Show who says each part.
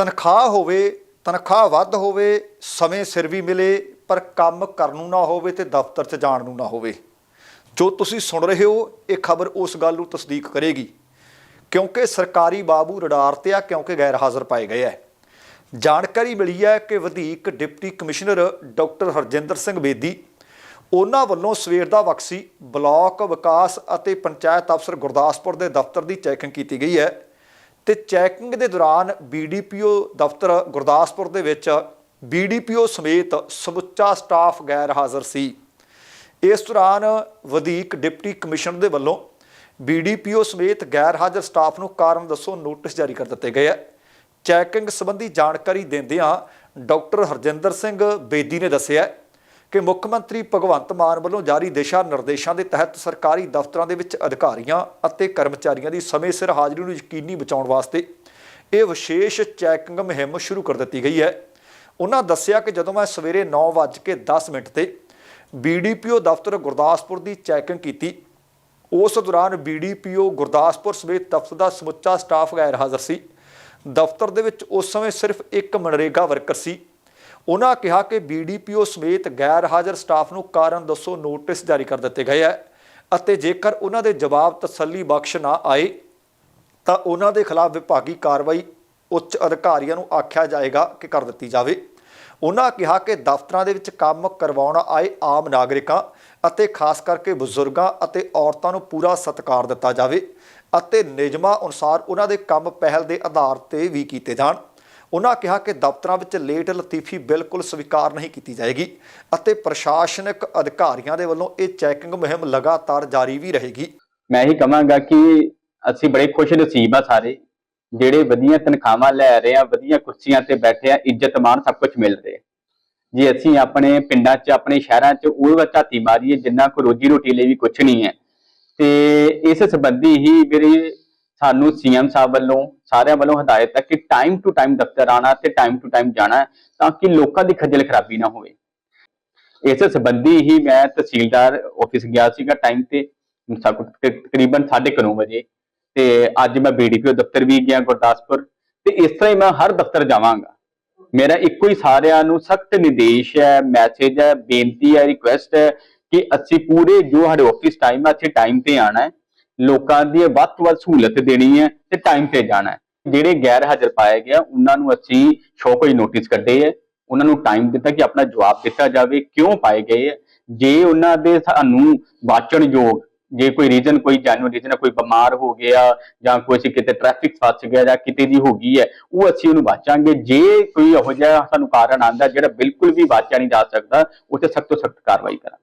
Speaker 1: ਤਨਖਾਹ ਹੋਵੇ, ਤਨਖਾਹ ਵੱਧ ਹੋਵੇ, ਸਮੇਂ ਸਿਰ ਵੀ ਮਿਲੇ, ਪਰ ਕੰਮ ਕਰਨ ਨੂੰ ਨਾ ਹੋਵੇ ਤੇ ਦਫ਼ਤਰ 'ਚ ਜਾਣ ਨੂੰ ਨਾ ਹੋਵੇ। ਜੋ ਤੁਸੀਂ ਸੁਣ ਰਹੇ ਹੋ, ਇਹ ਖਬਰ ਉਸ ਗੱਲ ਨੂੰ ਤਸਦੀਕ ਕਰੇਗੀ। ਕਿਉਂਕਿ ਸਰਕਾਰੀ ਬਾਬੂ ਰਡਾਰ ਤੇ ਆ, ਕਿਉਂਕਿ ਗੈਰ ਹਾਜ਼ਰ ਪਾਏ ਗਏ ਹੈ ਜਾਣਕਾਰੀ ਮਿਲੀ ਹੈ ਕਿ ਵਧੀਕ deputy commissioner doctor Harjinder Singh Bedi, ਉਹਨਾਂ ਵੱਲੋਂ ਸਵੇਰ ਦਾ ਵਕਸੀ ਬਲਾਕ ਵਿਕਾਸ ਅਤੇ ਪੰਚਾਇਤ ਅਫਸਰ ਗੁਰਦਾਸਪੁਰ ਦੇ ਦਫ਼ਤਰ ਦੀ ਚੈਕਿੰਗ ਕੀਤੀ ਗਈ ਹੈ ਤੇ ਚੈਕਿੰਗ ਦੇ ਦੌਰਾਨ ਬੀਡੀਪੀਓ ਦਫ਼ਤਰ ਗੁਰਦਾਸਪੁਰ ਦੇ ਵਿੱਚ ਬੀਡੀਪੀਓ ਸਮੇਤ ਸਮੁੱਚਾ ਸਟਾਫ ਗੈਰ ਹਾਜ਼ਰ ਸੀ। ਇਸ ਦੌਰਾਨ ਵਧੀਕ ਡਿਪਟੀ ਕਮਿਸ਼ਨਰ ਦੇ ਵੱਲੋਂ ਬੀਡੀਪੀਓ ਸਮੇਤ ਗੈਰ ਹਾਜ਼ਰ ਸਟਾਫ ਨੂੰ ਕਾਰਨ ਦੱਸੋ ਨੋਟਿਸ ਜਾਰੀ ਕਰ ਦਿੱਤੇ ਗਏ ਹੈ ਚੈਕਿੰਗ ਸੰਬੰਧੀ ਜਾਣਕਾਰੀ ਦਿੰਦਿਆਂ ਡਾਕਟਰ ਹਰਜਿੰਦਰ ਸਿੰਘ ਬੇਦੀ ਨੇ ਦੱਸਿਆ ਕਿ ਮੁੱਖ ਮੰਤਰੀ ਭਗਵੰਤ ਮਾਨ ਵੱਲੋਂ ਜਾਰੀ ਦਿਸ਼ਾ ਨਿਰਦੇਸ਼ਾਂ ਦੇ ਤਹਿਤ ਸਰਕਾਰੀ ਦਫ਼ਤਰਾਂ ਦੇ ਵਿੱਚ ਅਧਿਕਾਰੀਆਂ ਅਤੇ ਕਰਮਚਾਰੀਆਂ ਦੀ ਸਮੇਂ ਸਿਰ ਹਾਜ਼ਰੀ ਨੂੰ ਯਕੀਨੀ ਬਚਾਉਣ ਵਾਸਤੇ ਇਹ ਵਿਸ਼ੇਸ਼ ਚੈਕਿੰਗ ਮੁਹਿੰਮ ਸ਼ੁਰੂ ਕਰ ਦਿੱਤੀ ਗਈ ਹੈ। ਉਹਨਾਂ ਦੱਸਿਆ ਕਿ ਜਦੋਂ ਮੈਂ ਸਵੇਰੇ 9:10 ਮਿੰਟ ਤੇ ਬੀਡੀਪੀਓ ਦਫ਼ਤਰ ਗੁਰਦਾਸਪੁਰ ਦੀ ਚੈਕਿੰਗ ਕੀਤੀ, ਉਸ ਦੌਰਾਨ ਬੀਡੀਪੀਓ ਗੁਰਦਾਸਪੁਰ ਸਮੇਤ ਦਫ਼ਤਰ ਦਾ ਸਮੁੱਚਾ ਸਟਾਫ ਗੈਰ ਹਾਜ਼ਰ ਸੀ। ਦਫ਼ਤਰ ਦੇ ਵਿੱਚ ਉਸ ਸਮੇਂ ਸਿਰਫ ਇੱਕ ਮਨਰੇਗਾ ਵਰਕਰ ਸੀ। ਉਹਨਾਂ ਕਿਹਾ ਕਿ ਬੀਡੀਪੀਓ ਸਮੇਤ ਗੈਰ ਹਾਜ਼ਰ ਸਟਾਫ ਨੂੰ ਕਾਰਨ ਦੱਸੋ ਨੋਟਿਸ ਜਾਰੀ ਕਰ ਦਿੱਤੇ ਗਏ ਹੈ ਅਤੇ ਜੇਕਰ ਉਹਨਾਂ ਦੇ ਜਵਾਬ ਤਸੱਲੀ ਬਖਸ਼ ਨਾ ਆਏ, ਤਾਂ ਉਹਨਾਂ ਦੇ ਖਿਲਾਫ ਵਿਭਾਗੀ ਕਾਰਵਾਈ ਉੱਚ ਅਧਿਕਾਰੀਆਂ ਨੂੰ ਆਖਿਆ ਜਾਏਗਾ ਕਿ ਕਰ ਦਿੱਤੀ ਜਾਵੇ। ਉਹਨਾਂ ਕਿਹਾ ਕਿ ਦਫ਼ਤਰਾਂ ਦੇ ਵਿੱਚ ਕੰਮ ਕਰਵਾਉਣ ਆਏ ਆਮ ਨਾਗਰਿਕਾਂ ਅਤੇ ਖਾਸ ਕਰਕੇ ਬਜ਼ੁਰਗਾਂ ਅਤੇ ਔਰਤਾਂ ਨੂੰ ਪੂਰਾ ਸਤਿਕਾਰ ਦਿੱਤਾ ਜਾਵੇ ਅਤੇ ਨਿਯਮਾਂ ਅਨੁਸਾਰ ਉਹਨਾਂ ਦੇ ਕੰਮ ਪਹਿਲ ਦੇ ਆਧਾਰ ਤੇ ਵੀ ਕੀਤੇ ਜਾਣ। ਉਹਨਾਂ ਕਿਹਾ ਕਿ ਦਫ਼ਤਰਾਂ ਵਿੱਚ ਲੇਟ ਲਤੀਫੀ ਬਿਲਕੁਲ ਸਵੀਕਾਰ ਨਹੀਂ ਕੀਤੀ ਜਾਏਗੀ ਅਤੇ ਪ੍ਰਸ਼ਾਸਨਿਕ ਅਧਿਕਾਰੀਆਂ ਦੇ ਵੱਲੋਂ ਇਹ ਚੈਕਿੰਗ ਮੁਹਿੰਮ ਲਗਾਤਾਰ ਜਾਰੀ ਵੀ ਰਹੇਗੀ।
Speaker 2: ਮੈਂ ਹੀ ਕਹਾਂਗਾ ਕਿ ਅਸੀਂ ਬੜੇ ਖੁਸ਼ ਨਸੀਬ ਆ ਸਾਰੇ, ਜਿਹੜੇ ਵਧੀਆ ਤਨਖਾਹਾਂ ਲੈ ਰਹੇ ਆ, ਵਧੀਆ ਕੁਰਸੀਆਂ ਤੇ ਬੈਠੇ ਆ, ਇੱਜ਼ਤ ਮਾਣ ਸਭ ਕੁਝ ਮਿਲ ਰਿਹਾ। ਜੇ ਅਸੀਂ ਆਪਣੇ ਪਿੰਡਾਂ 'ਚ, ਆਪਣੇ ਸ਼ਹਿਰਾਂ 'ਚ ਉਹ ਝਾਤੀ ਮਾਰੀਏ, ਜਿੰਨਾ ਕੋ ਰੋਜੀ ਰੋਟੀ ਲਈ ਵੀ ਕੁਝ ਨਹੀਂ ਹੈ, ਤੇ ਇਸ ਸੰਬੰਧੀ ਹੀ ਮੇਰੇ ਸਾਨੂੰ ਸੀਐਮ ਸਾਹਿਬ ਵੱਲੋਂ, ਸਾਰਿਆਂ ਵੱਲੋਂ ਹਦਾਇਤ ਹੈ ਕਿ ਟਾਈਮ ਟੂ ਟਾਈਮ ਦਫ਼ਤਰ ਆਣਾ ਤੇ ਟਾਈਮ ਟੂ ਟਾਈਮ ਜਾਣਾ ਤਾਂ ਕਿ ਲੋਕਾਂ ਦੀ ਖੱਜਲ ਖਰਾਬੀ ਨਾ ਹੋਵੇ। ਇਸ ਸੰਬੰਧੀ ਹੀ ਮੈਂ ਤਹਿਸੀਲਦਾਰ ਆਫਿਸ ਗਿਆ ਸੀਗਾ ਟਾਈਮ ਤੇ ਸਾ- ਤਕਰੀਬਨ 9:30 ਵਜੇ ਤੇ ਅੱਜ ਮੈਂ ਬੀਡੀਪੀਓ ਦਫ਼ਤਰ ਵੀ ਗਿਆ ਗੁਰਦਾਸਪੁਰ ਤੇ ਇਸ ਤਰ੍ਹਾਂ ਹੀ ਮੈਂ ਹਰ ਦਫ਼ਤਰ ਜਾਵਾਂਗਾ। ਮੇਰਾ ਇੱਕੋ ਹੀ ਸਾਰਿਆਂ ਨੂੰ ਸਖਤ ਨਿਰਦੇਸ਼ ਹੈ ਮੈਸੇਜ ਹੈ, ਬੇਨਤੀ ਹੈ ਰਿਕੁਐਸਟ ਹੈ ਕਿ ਅਸੀਂ ਪੂਰੇ ਜੋ ਸਾਡੇ ਆਫਿਸ ਟਾਈਮ ਹੈ, ਅਸੀਂ ਟਾਈਮ ਤੇ ਆਣਾ ਹੈ। ਲੋਕਾਂ ਦੀ ਵੱਧ ਤੋਂ ਵੱਧ ਸਹੂਲਤ ਦੇਣੀ ਹੈ ਤੇ ਟਾਈਮ ਤੇ ਜਾਣਾ ਹੈ। ਜਿਹੜੇ ਗੈਰ ਹਾਜ਼ਰ ਪਾਏ ਗਏ ਉਹਨਾਂ ਨੂੰ ਅਸੀਂ ਸ਼ੋ ਕੋਈ ਨੋਟਿਸ ਕੱਢੇ ਹੈ। ਉਹਨਾਂ ਨੂੰ ਟਾਈਮ ਦਿੱਤਾ ਕਿ ਆਪਣਾ ਜਵਾਬ ਦਿੱਤਾ ਜਾਵੇ, ਕਿਉਂ ਪਾਏ ਗਏ ਹੈ। ਜੇ ਉਹਨਾਂ ਦੇ ਸਾਨੂੰ ਵਾਚਣਯੋਗ ਜੇ ਕੋਈ ਰੀਜ਼ਨ ਕੋਈ ਜੈਨੂਇਨ ਰੀਜ਼ਨ ਕੋਈ ਬਿਮਾਰ ਹੋ ਗਿਆ ਜਾਂ ਕੋਈ ਅਸੀਂ ਕਿਤੇ ਟ੍ਰੈਫਿਕ ਫਸ ਗਿਆ ਜਾਂ ਕਿਤੇ ਦੀ ਹੋ ਗਈ ਹੈ, ਉਹ ਅਸੀਂ ਉਹਨੂੰ ਵਾਚਾਂਗੇ। ਜੇ ਕੋਈ ਇਹੋ ਜਿਹਾ ਸਾਨੂੰ ਕਾਰਨ ਆਂਦਾ ਜਿਹੜਾ ਬਿਲਕੁਲ ਵੀ ਵਾਚਿਆ ਨਹੀਂ ਜਾ ਸਕਦਾ ਉੱਥੇ ਸਖਤ ਤੋਂ ਸਖਤ ਕਾਰਵਾਈ ਕਰਾਂਗੇ।